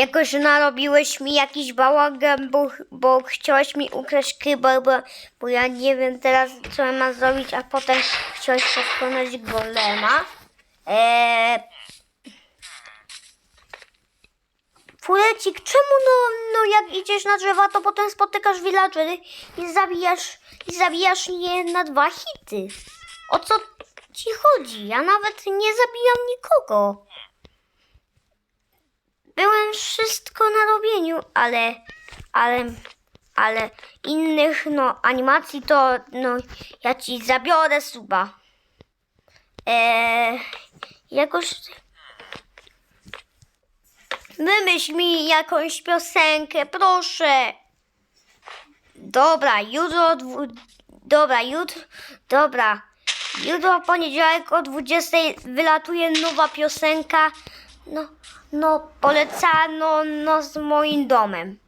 jakoś narobiłeś mi jakiś bałagan, bo, bo chciałeś mi ukraść kybel, bo, bo ja nie wiem teraz, co ja mam zrobić, a potem chciałeś pokonać golema. Eee... Fulecik, czemu no, no jak idziesz na drzewa, to potem spotykasz villagery i zabijasz, i zabijasz je na dwa hity? O co ci chodzi? Ja nawet nie zabijam nikogo. Wszystko na robieniu, ale, ale, ale innych, no, animacji to, no, ja ci zabiorę suba. Eee, jakoś... Wymyśl mi jakąś piosenkę, proszę. Dobra, jutro, dwu... dobra, jutro, dobra. Jutro poniedziałek o 20 wylatuje nowa piosenka. No, no, polecano no z moim domem.